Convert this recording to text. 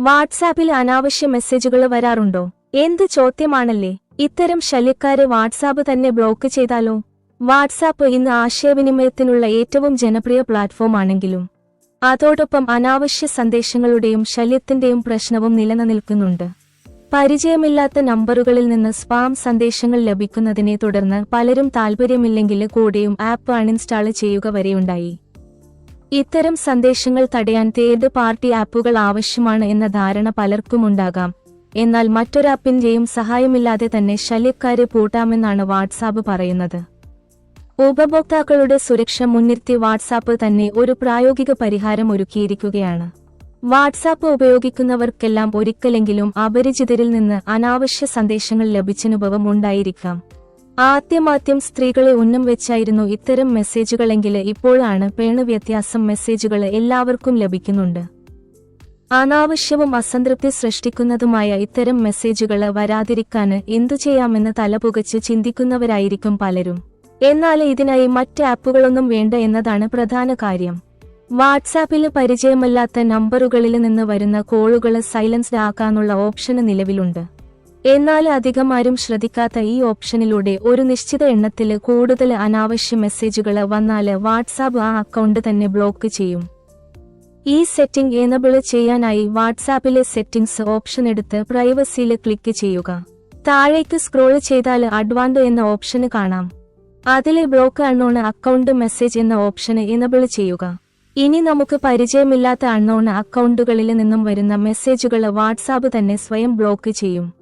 വാട്സാപ്പിൽ അനാവശ്യ മെസ്സേജുകൾ വരാറുണ്ടോ? എന്ത് ചോദ്യമാണല്ലേ? ഇത്തരം ശല്യക്കാരെ വാട്സാപ്പ് തന്നെ ബ്ലോക്ക് ചെയ്താലോ? വാട്സാപ്പ് ഇന്ന് ആശയവിനിമയത്തിനുള്ള ഏറ്റവും ജനപ്രിയ പ്ലാറ്റ്ഫോം ആണെങ്കിലും. അതോടൊപ്പം അനാവശ്യ സന്ദേശങ്ങളുടെയും ശല്യത്തിന്റെയും പ്രശ്നവും നിലനിൽക്കുന്നുണ്ട്. പരിചയമില്ലാത്ത നമ്പറുകളിൽ നിന്ന് സ്പാം സന്ദേശങ്ങൾ ലഭിക്കുന്നതിനെ തുടർന്ന് പലരും താൽപ്പര്യമില്ലെങ്കിൽ കൂടെയും ആപ്പ് അൺഇൻസ്റ്റാൾ ചെയ്യുക വരെയുണ്ടായി. ഇത്തരം സന്ദേശങ്ങൾ തടയാൻ തേർഡ് പാർട്ടി ആപ്പുകൾ ആവശ്യമാണ് എന്ന ധാരണ പലർക്കുമുണ്ടാകാം. എന്നാൽ മറ്റൊരാപ്പിന്റെയും സഹായമില്ലാതെ തന്നെ ശല്യക്കാരെ പൂട്ടാമെന്നാണ് വാട്സാപ്പ് പറയുന്നത്. ഉപഭോക്താക്കളുടെ സുരക്ഷ മുൻനിർത്തി വാട്സാപ്പ് തന്നെ ഒരു പ്രായോഗിക പരിഹാരം ഒരുക്കിയിരിക്കുകയാണ്. വാട്സാപ്പ് ഉപയോഗിക്കുന്നവർക്കെല്ലാം ഒരിക്കലെങ്കിലും അപരിചിതരിൽ നിന്ന് അനാവശ്യ സന്ദേശങ്ങൾ ലഭിച്ചനുഭവം ഉണ്ടായിരിക്കാം. ആദ്യമാദ്യം സ്ത്രീകളെ ഉന്നം വെച്ചായിരുന്നു ഇത്തരം മെസ്സേജുകളെങ്കിൽ ഇപ്പോഴാണ് പേണ് വ്യത്യാസം മെസ്സേജുകൾ എല്ലാവർക്കും ലഭിക്കുന്നുണ്ട്. അനാവശ്യവും അസംതൃപ്തി സൃഷ്ടിക്കുന്നതുമായ ഇത്തരം മെസ്സേജുകൾ വരാതിരിക്കാൻ എന്തു ചെയ്യാമെന്ന് തലപുകച്ച് ചിന്തിക്കുന്നവരായിരിക്കും പലരും. എന്നാൽ ഇതിനായി മറ്റ് ആപ്പുകളൊന്നും വേണ്ട എന്നതാണ് പ്രധാന കാര്യം. വാട്സാപ്പിൽ പരിചയമല്ലാത്ത നമ്പറുകളിൽ നിന്ന് വരുന്ന കോളുകൾ സൈലൻസ്ഡ് ആക്കാനുള്ള ഓപ്ഷന് നിലവിലുണ്ട്. എന്നാൽ അധികം ആരും ശ്രദ്ധിക്കാത്ത ഈ ഓപ്ഷനിലൂടെ ഒരു നിശ്ചിത എണ്ണത്തിൽ കൂടുതൽ അനാവശ്യ മെസ്സേജുകൾ വന്നാൽ വാട്സാപ്പ് ആ അക്കൗണ്ട് തന്നെ ബ്ലോക്ക് ചെയ്യും. ഈ സെറ്റിംഗ് എനബിൾ ചെയ്യാനായി വാട്സാപ്പിലെ സെറ്റിംഗ്സ് ഓപ്ഷൻ എടുത്ത് പ്രൈവസിയിൽ ക്ലിക്ക് ചെയ്യുക. താഴേക്ക് സ്ക്രോൾ ചെയ്താൽ അഡ്വാൻഡ് എന്ന ഓപ്ഷന് കാണാം. അതിലെ ബ്ലോക്ക് അൺനോൺ അക്കൗണ്ട് മെസ്സേജ് എന്ന ഓപ്ഷന് എനബിൾ ചെയ്യുക. ഇനി നമുക്ക് പരിചയമില്ലാത്ത അൺനോൺ അക്കൗണ്ടുകളിൽ നിന്നും വരുന്ന മെസ്സേജുകൾ വാട്സാപ്പ് തന്നെ സ്വയം ബ്ലോക്ക് ചെയ്യും.